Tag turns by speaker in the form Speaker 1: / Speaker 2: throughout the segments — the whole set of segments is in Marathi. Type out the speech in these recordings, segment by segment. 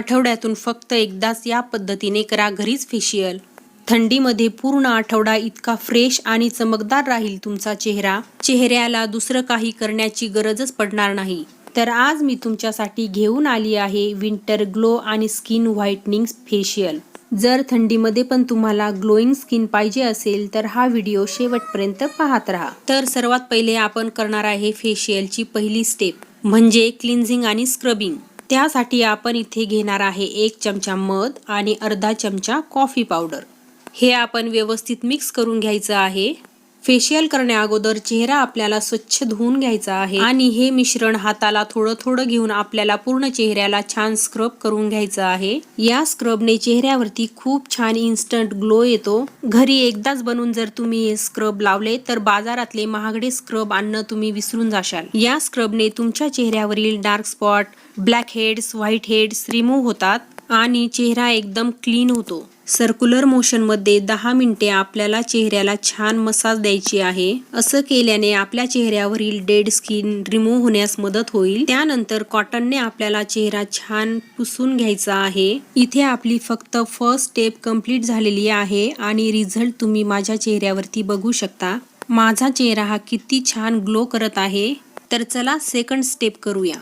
Speaker 1: आठवड्यातून फक्त एकदाच या पद्धतीने करा घरीच फेशियल थंडीमध्ये पूर्ण आठवडा इतका फ्रेश आणि चमकदार राहील तुमचा चेहरा. चेहऱ्याला दुसरं काही करण्याची गरजच पडणार नाही. तर आज मी तुमच्यासाठी घेऊन आली आहे विंटर ग्लो आणि स्किन व्हाईटनिंग फेशियल जर थंडीमध्ये पण तुम्हाला ग्लोईंग स्किन पाहिजे असेल तर हा व्हिडिओ शेवटपर्यंत पाहत राहा. तर सर्वात पहिले आपण करणार आहे फेशियलची पहिली स्टेप म्हणजे क्लिन्झिंग आणि स्क्रबिंग त्यासाठी आपण इथे घेणार आहे एक चमचा मध आणि अर्धा चमचा कॉफी पावडर. हे आपण व्यवस्थित मिक्स करून घ्यायचं आहे. फेशियल करण्या अगोदर चेहरा आपल्याला स्वच्छ धुवून घ्यायचा आहे. आणि हे मिश्रण हाताला थोडं थोडं घेऊन आपल्याला पूर्ण चेहऱ्याला छान स्क्रब करून घ्यायचं आहे. या स्क्रबने चेहऱ्यावरती खूप छान इन्स्टंट ग्लो येतो. घरी एकदाच बनवून जर तुम्ही हे स्क्रब लावले तर बाजारातले महागडे स्क्रब आणणं तुम्ही विसरून जाशाल. या स्क्रबने तुमच्या चेहऱ्यावरील dark spot black heads white heads remove होतात. आणि चेहरा एकदम क्लीन होतो. सर्क्युलर मोशनमध्ये दहा मिनिटे आपल्याला चेहऱ्याला छान मसाज द्यायची आहे. असं केल्याने आपल्या चेहऱ्यावरील डेड स्किन रिमूव्ह होण्यास मदत होईल. त्यानंतर कॉटनने आपल्याला चेहरा छान पुसून घ्यायचा आहे. इथे आपली फक्त फर्स्ट स्टेप कंप्लीट झालेली आहे आणि रिझल्ट तुम्ही माझ्या चेहऱ्यावरती बघू शकता. माझा चेहरा हा किती छान ग्लो करत आहे. तर चला सेकंड स्टेप करूया.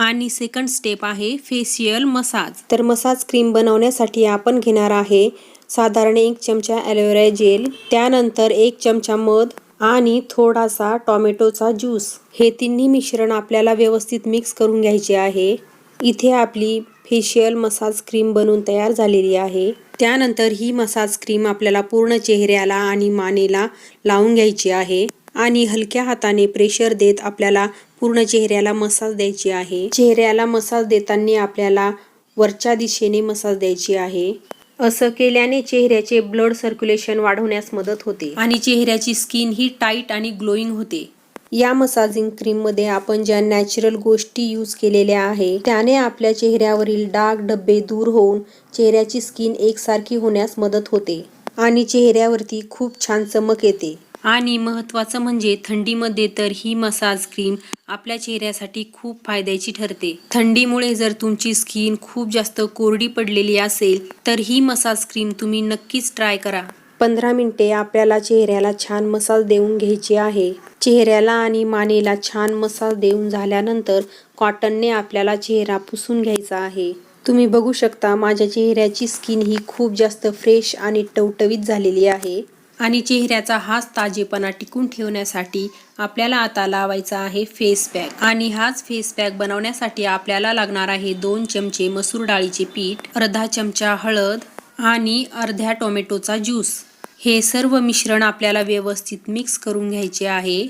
Speaker 1: आणि सेकंड स्टेप आहे फेशियल मसाज तर मसाज क्रीम बनवण्यासाठी आपण घेणार आहे साधारण एक चमचा ॲलोवेरा जेल त्यानंतर एक चमचा मध आणि थोडासा टॉमॅटोचा ज्यूस हे तिन्ही मिश्रण आपल्याला व्यवस्थित मिक्स करून घ्यायचे आहे. इथे आपली फेशियल मसाज क्रीम बनवून तयार झालेली आहे. त्यानंतर ही मसाज क्रीम आपल्याला पूर्ण चेहऱ्याला आणि मानेला लावून घ्यायची आहे आणि हलक्या हाताने प्रेशर देत आपल्याला पूर्ण चेहऱ्याला मसाज द्यायची आहे. चेहऱ्याला मसाज देताना आपल्याला वरच्या दिशेने मसाज द्यायची आहे. असं केल्याने चेहऱ्याचे ब्लड सर्क्युलेशन वाढवण्यास मदत होते. आणि चेहऱ्याची स्किन ही टाईट आणि ग्लोईंग होते. या मसाजिंग क्रीममध्ये आपण ज्या नॅचरल गोष्टी यूज केलेल्या आहे त्याने आपल्या चेहऱ्यावरील डाग डब्बे दूर होऊन चेहऱ्याची स्किन एकसारखी होण्यास मदत होते. आणि चेहऱ्यावरती खूप छान चमक येते. आणि महत्त्वाचं म्हणजे थंडीमध्ये तर ही मसाज क्रीम आपल्या चेहऱ्यासाठी खूप फायद्याची ठरते. थंडीमुळे जर तुमची स्किन खूप जास्त कोरडी पडलेली असेल तर ही मसाज क्रीम तुम्ही नक्कीच ट्राय करा. पंधरा मिनिटे आपल्याला चेहऱ्याला छान मसाज देऊन घ्यायची आहे. चेहऱ्याला आणि मानेला छान मसाज देऊन झाल्यानंतर कॉटनने आपल्याला चेहरा पुसून घ्यायचा आहे. तुम्ही बघू शकता माझ्या चेहऱ्याची स्किन ही खूप जास्त फ्रेश आणि टवटवीत झालेली आहे. आणि चेहऱ्याचा हाच ताजेपणा टिकून ठेवण्यासाठी आपल्याला आता लावायचा आहे फेस पॅक आणि हाच फेस पॅक बनवण्यासाठी आपल्याला लागणार आहे दोन चमचे मसूर डाळीचे पीठ अर्धा चमचा हळद आणि अर्ध्या टोमॅटोचा ज्यूस. हे सर्व मिश्रण आपल्याला व्यवस्थित मिक्स करून घ्यायचे आहे.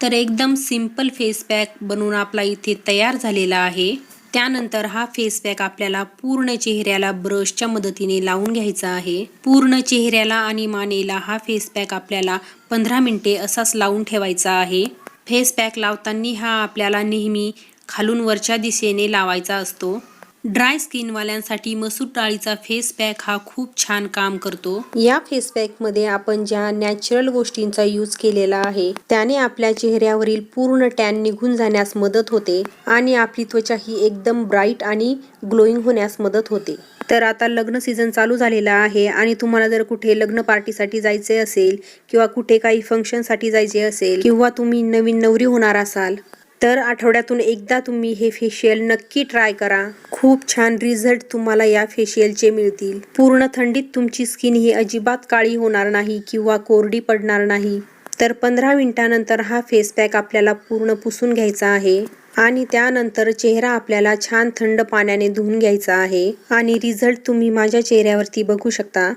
Speaker 1: तर एकदम सिंपल फेस पॅक बनवून आपला इथे तयार झालेला आहे. त्यानंतर हा फेस पॅक आपल्याला पूर्ण चेहऱ्याला ब्रशच्या मदतीने लावून घ्यायचा आहे. पूर्ण चेहऱ्याला आणि मानेला हा फेस पॅक आपल्याला पंधरा मिनिटे असाच लावून ठेवायचा आहे. फेस पॅक लावताना हा आपल्याला नेहमी खालून वरच्या दिशेने लावायचा असतो. ड्राय स्किनवाल्यांसाठी मसूर डाळीचा फेस पॅक हा खूप छान काम करतो. या फेस पॅकमध्ये आपण ज्या नॅचरल गोष्टींचा यूज केलेला आहे त्याने आपल्या चेहऱ्यावरील पूर्ण टॅन निघून जाण्यास मदत होते आणि आपली त्वचा ही एकदम ब्राईट आणि ग्लोईंग होण्यास मदत होते. तर आता लग्न सीझन चालू झालेला आहे आणि तुम्हाला जर कुठे लग्न पार्टीसाठी जायचे असेल किंवा कुठे काही फंक्शनसाठी जायचे असेल किंवा तुम्ही नवीन नवरी होणार असाल तर आठवड्यातून एकदा तुम्ही हे फेशियल नक्की ट्राय करा. खूप छान रिझल्ट तुम्हाला या फेशियलचे मिळतील. पूर्ण थंडीत तुमची स्किन ही अजिबात काळी होणार नाही किंवा कोरडी पडणार नाही. तर पंधरा मिनिटानंतर हा फेस पॅक आपल्याला पूर्ण पुसून घ्यायचा आहे आणि त्यानंतर चेहरा आपल्याला छान थंड पाण्याने धुवून घ्यायचा आहे. आणि रिझल्ट तुम्ही माझ्या चेहऱ्यावरती बघू शकता.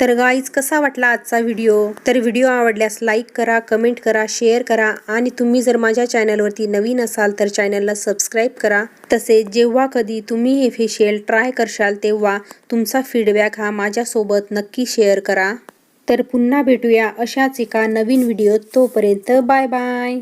Speaker 1: तर गाईज कसा वाटला आजचा व्हिडिओ तर व्हिडिओ आवडल्यास लाईक करा कमेंट करा शेअर करा आणि तुम्ही जर माझ्या चॅनलवरती नवीन असाल तर चॅनलला सबस्क्राईब करा. तसेच जेव्हा कधी तुम्ही हे फेशियल ट्राय करशाल तेव्हा तुमचा फीडबॅक हा माझ्यासोबत नक्की शेअर करा. तर पुन्हा भेटूया अशाच एका नवीन व्हिडिओत तोपर्यंत बाय बाय